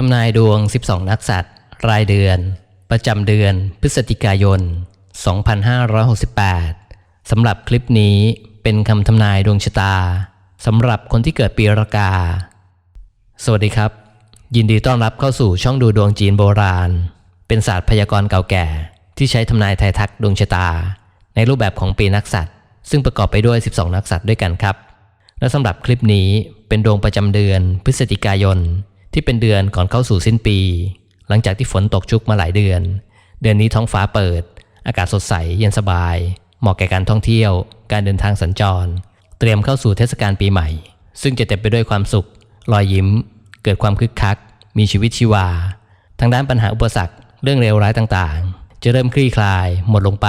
ทำนายดวง 12 นักสัตว์ รายเดือน ประจำเดือน พฤศจิกายน 2568 สำหรับคลิปนี้เป็นคำทำนายดวงชะตาสำหรับคนที่เกิดปีรากา สวัสดีครับ ยินดีต้อนรับเข้าสู่ช่องดูดวงจีนโบราณ เป็นศาสตร์พยากรณ์เก่าแก่ ที่ใช้ทำนายไทยทักดวงชะตา ในรูปแบบของปีนักสัตว์ ซึ่งประกอบไปด้วย 12 นักสัตว์ด้วยกันครับ และสำหรับคลิปนี้เป็นดวงประจำเดือน พฤศจิกายน ที่เป็นเดือนก่อนเข้าสู่สิ้นปี หลังจากที่ฝนตกชุกมาหลายเดือน เดือนนี้ท้องฟ้าเปิด อากาศสดใสเย็นสบาย เหมาะแก่การท่องเที่ยว การเดินทางสัญจร เตรียมเข้าสู่เทศกาลปีใหม่ ซึ่งจะเต็มไปด้วยความสุข รอยยิ้ม เกิดความคึกคัก มีชีวิตชีวา ทางด้านปัญหาอุปสรรค เรื่องเลวร้ายต่างๆ จะเริ่มคลี่คลาย หมดลงไป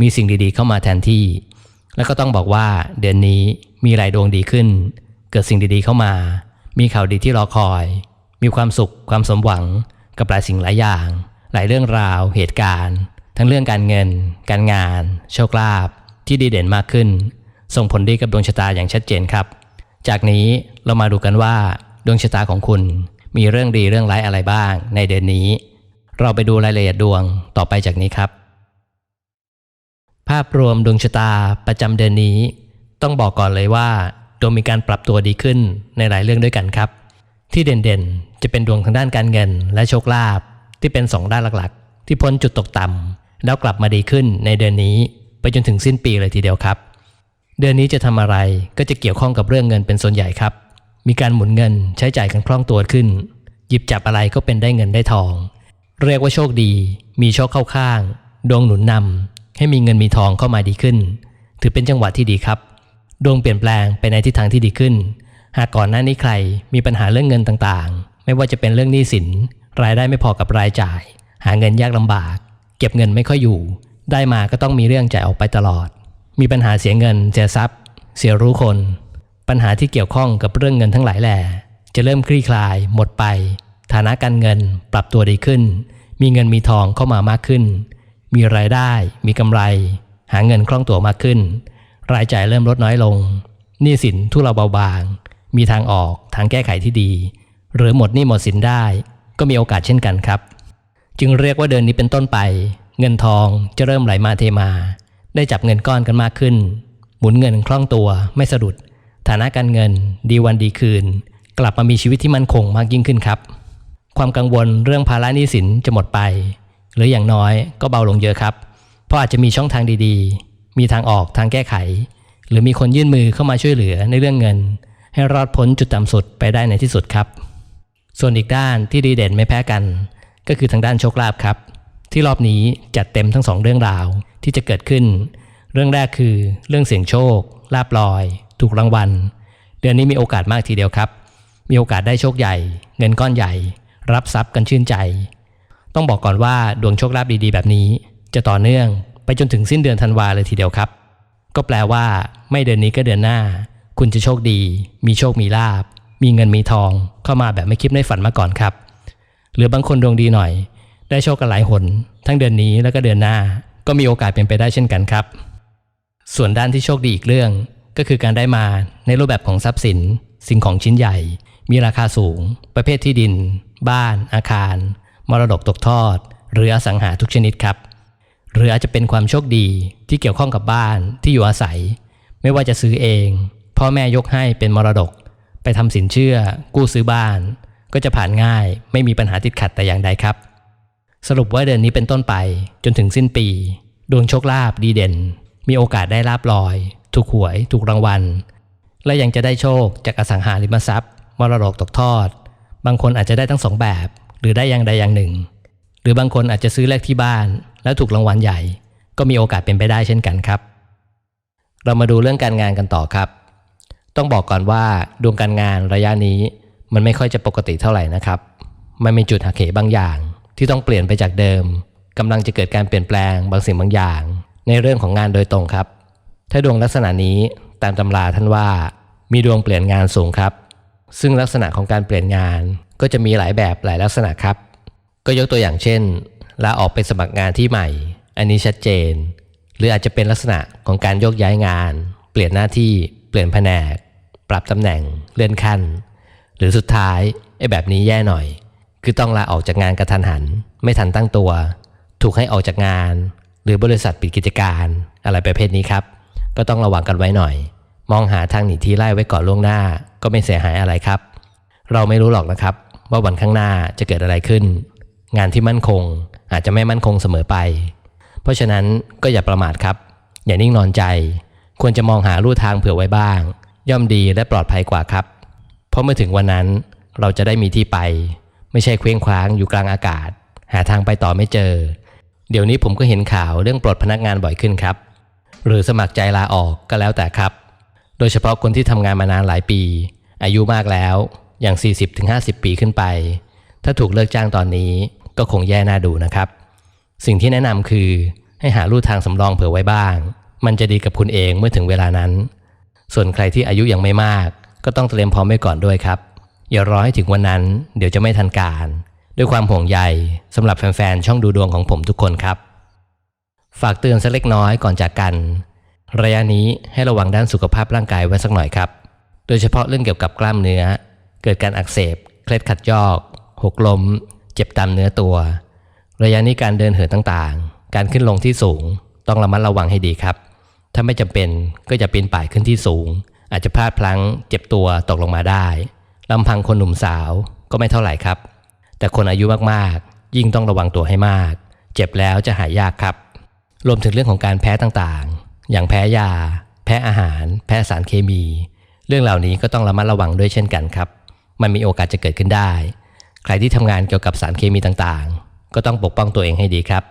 มีสิ่งดีๆ เข้ามาแทนที่ แล้วก็ต้องบอกว่าเดือนนี้มีหลายดวงดีขึ้น เกิดสิ่งดีๆเข้ามา มีข่าวดีที่รอคอย มีความสุข ความสมหวัง กับหลายสิ่งหลายอย่าง หลายเรื่องราว เหตุการณ์ ทั้งเรื่องการเงิน การงาน โชคลาภที่ดีเด่นมากขึ้น ส่งผลดีกับดวงชะตาอย่างชัดเจนครับ จากนี้เรามาดูกันว่า ดวงชะตาของคุณมีเรื่องดีเรื่องร้ายอะไรบ้างในเดือนนี้ เราไปดูรายละเอียดดวงต่อไปจากนี้ครับ ภาพรวมดวงชะตาประจำเดือนนี้ ต้องบอกก่อนเลยว่า ดวงมีการปรับตัวดีขึ้นในหลายเรื่องด้วยกันครับ ที่เด่นๆ จะเป็นดวงทางด้านการเงิน และโชคลาภที่เป็นสองด้านหลักๆ ที่พ้นจุดตกต่ำแล้วกลับมาดีขึ้นในเดือนนี้ ไปจนถึงสิ้นปีเลยทีเดียวครับ เดือนนี้จะทำอะไรก็จะเกี่ยวข้องกับเรื่องเงินเป็นส่วนใหญ่ครับ มีการหมุนเงินใช้จ่ายกันคล่องตัวขึ้น หยิบจับอะไรก็เป็นได้เงินได้ทอง เรียกว่าโชคดี มีโชคเข้าข้าง ดวงหนุนนำให้มีเงินมีทองเข้ามาดีขึ้น ถือเป็นจังหวะที่ดีครับ ดวงเปลี่ยนแปลงไปในทิศทางที่ดีขึ้น หากก่อนหน้านี้ใครมีปัญหาเรื่องเงินต่างๆ ไม่ว่าจะเป็นเรื่องหนี้สิน รายได้ไม่พอกับรายจ่าย หาเงินยากลำบาก เก็บเงินไม่ค่อยอยู่ ได้มาก็ต้องมีเรื่องจ่ายออกไปตลอด มีปัญหาเสียเงินเสียทรัพย์ เสียรู้คน ปัญหาที่เกี่ยวข้องกับเรื่องเงินทั้งหลายแหล่จะเริ่มคลี่คลาย หมดไป ฐานะการเงินปรับตัวดีขึ้น มีเงินมีทองเข้ามามากขึ้น มีรายได้ มีกำไร หาเงินคล่องตัวมากขึ้น รายจ่ายเริ่มลดน้อยลงหนี้สินทุเลาเบาบาง มีทางออกทางแก้ไขที่ดี หรือหมดหนี้หมดสินได้ ก็มีโอกาสเช่นกันครับ จึงเรียกว่าเดือนนี้เป็นต้นไป เงินทองจะเริ่มไหลมาเทมา ได้จับเงินก้อนกันมากขึ้น หมุนเงินคล่องตัวไม่สะดุด ฐานะการเงินดีวันดีคืน กลับมามีชีวิตที่มั่นคงมากยิ่งขึ้นครับ ความกังวลเรื่องภาระหนี้สินจะหมดไป หรืออย่างน้อยก็เบาลงเยอะครับ เพราะอาจจะมีช่องทางดีๆ มีทางออกทางแก้ไข หรือมีคนยื่นมือเข้ามาช่วยเหลือในเรื่องเงิน ให้รอดพ้นจุดต่ำสุดไปได้ในที่สุดครับ ส่วนอีกด้านที่ดีเด่นไม่แพ้กัน ก็คือทางด้านโชคลาภครับ ที่รอบนี้จัดเต็มทั้งสองเรื่องราวที่จะเกิดขึ้น เรื่องแรกคือเรื่องเสี่ยงโชคลาบลอย ถูกรางวัล เดือนนี้มีโอกาสมากทีเดียวครับ มีโอกาสได้โชคใหญ่ เงินก้อนใหญ่ รับทรัพย์กันชื่นใจ ต้องบอกก่อนว่าดวงโชคลาภดีๆ แบบนี้ จะต่อเนื่อง ไปจนถึงสิ้นเดือนธันวาเลยทีเดียวครับ ก็แปลว่า ไม่เดือนนี้ก็เดือนหน้า คุณจะโชคดี มีโชคมีลาบ มีเงินมีทอง เข้ามาแบบไม่คิดไม่ฝันมาก่อนครับ หรือบางคนดวงดีหน่อย ได้โชคกันหลายหน ทั้งเดือนนี้แล้วก็เดือนหน้า ก็มีโอกาสเป็นไปได้เช่นกันครับ ส่วนด้านที่โชคดีอีกเรื่อง ก็คือการได้มาในรูปแบบของทรัพย์สิน สิ่งของชิ้นใหญ่ มีราคาสูง ประเภทที่ดิน บ้าน อาคาร มรดกตกทอด หรืออสังหาทุกชนิดครับ หรืออาจจะเป็นความโชคดีที่เกี่ยวข้องกับบ้านที่อยู่อาศัย ไม่ว่าจะซื้อเอง พ่อแม่ยกให้เป็นมรดก ไปทำสินเชื่อ กู้ซื้อบ้าน ก็จะผ่านง่าย ไม่มีปัญหาติดขัดแต่อย่างใดครับ สรุปว่าเดือนนี้เป็นต้นไปจนถึงสิ้นปี ดวงโชคลาภดีเด่น มีโอกาสได้ลาบลอย ถูกหวย ถูกรางวัล และยังจะได้โชคจากอสังหาริมทรัพย์ มรดกตกทอด บางคนอาจจะได้ทั้งสองแบบ หรือได้อย่างใดอย่างหนึ่ง หรือบางคนอาจจะซื้อเลขที่บ้าน แล้วถูกรางวัลใหญ่ ก็มีโอกาสเป็นไปได้เช่นกันครับ เรามาดูเรื่องการงานกันต่อครับ ต้องบอกก่อนว่าดวงการงานระยะนี้มันไม่ค่อยจะปกติเท่าไหร่นะครับ มันมีจุดหักเหบางอย่าง ที่ต้องเปลี่ยนไปจากเดิมกำลังจะเกิดการเปลี่ยนแปลงบางสิ่งบางอย่าง ในเรื่องของงานโดยตรงครับ ถ้าดวงลักษณะนี้ตามตำราท่านว่า มีดวงเปลี่ยนงานสูงครับ ซึ่งลักษณะของการเปลี่ยนงานก็จะมีหลายแบบหลายลักษณะครับ ก็ยกตัวอย่างเช่น ลาออกไปสมัครงานที่ใหม่ อันนี้ชัดเจน หรืออาจจะเป็นลักษณะของการโยกย้ายงาน เปลี่ยนหน้าที่เปลี่ยนแผนก ปรับตำแหน่งเลื่อนขั้น หรือสุดท้ายไอ้แบบนี้แย่หน่อย คือต้องลาออกจากงานกระทันหัน ไม่ทันตั้งตัว ถูกให้ออกจากงาน หรือบริษัทปิดกิจการ อะไรประเภทนี้ครับ ก็ต้องระวังกันไว้หน่อย มองหาทางหนีที่ไล่ไว้ก่อนล่วงหน้า ก็ไม่เสียหายอะไรครับ เราไม่รู้หรอกนะครับ ว่าวันข้างหน้าจะเกิดอะไรขึ้น งานที่มั่นคง อาจจะไม่มั่นคงเสมอไป เพราะฉะนั้นก็อย่าประมาทครับ อย่านิ่งนอนใจ ควรจะมองหาลู่ทางเผื่อไว้บ้าง ย่อมดีและปลอดภัยกว่าครับ เพราะเมื่อถึงวันนั้นเราจะได้มีที่ไป ไม่ใช่เคว้งคว้างอยู่กลางอากาศ หาทางไปต่อไม่เจอ เดี๋ยวนี้ผมก็เห็นข่าวเรื่องปลดพนักงานบ่อยขึ้นครับ หรือสมัครใจลาออกก็แล้วแต่ครับ โดยเฉพาะคนที่ทำงานมานานหลายปี อายุมากแล้วอย่าง 40-50 ปีขึ้นไป ถ้าถูกเลิกจ้างตอนนี้ ก็คงแย่น่าดูนะครับ สิ่งที่แนะนำคือให้หาลู่ทางสำรองเผื่อไว้บ้าง มันจะดีกับคุณเองเมื่อถึงเวลานั้น ส่วนใครที่อายุยังไม่มาก ก็ต้องเตรียมพร้อมไว้ก่อนด้วยครับ อย่ารอให้ถึงวันนั้น เดี๋ยวจะไม่ทันการ ด้วยความห่วงใยสำหรับแฟนๆช่องดูดวงของผมทุกคนครับ ฝากเตือนสักเล็กน้อยก่อนจากกัน ระยะนี้ให้ระวังด้านสุขภาพร่างกายไว้สักหน่อยครับ โดยเฉพาะเรื่องเกี่ยวกับกล้ามเนื้อ เกิดการอักเสบ เคล็ดขัดยอก หกล้ม เจ็บตามเนื้อตัว ระยะนี้การเดินเหินต่างๆ การขึ้นลงที่สูง ต้องระมัดระวังให้ดีครับ ถ้าไม่จำเป็นก็จะปีนป่ายขึ้นที่สูง อาจจะพลาดพลั้งเจ็บตัวตกลงมาได้ลำพังคนหนุ่มสาวก็ไม่เท่าไหร่ครับ แต่คนอายุมากๆ ยิ่งต้องระวังตัวให้มาก เจ็บแล้วจะหายยากครับ รวมถึงเรื่องของการแพ้ต่างๆ อย่างแพ้ยา แพ้อาหาร แพ้สารเคมี เรื่องเหล่านี้ก็ต้องระมัดระวังด้วยเช่นกันครับ มันมีโอกาสจะเกิดขึ้นได้ ใครที่ทำงานเกี่ยวกับสารเคมีต่างๆ ก็ต้องปกป้องตัวเองให้ดีครับ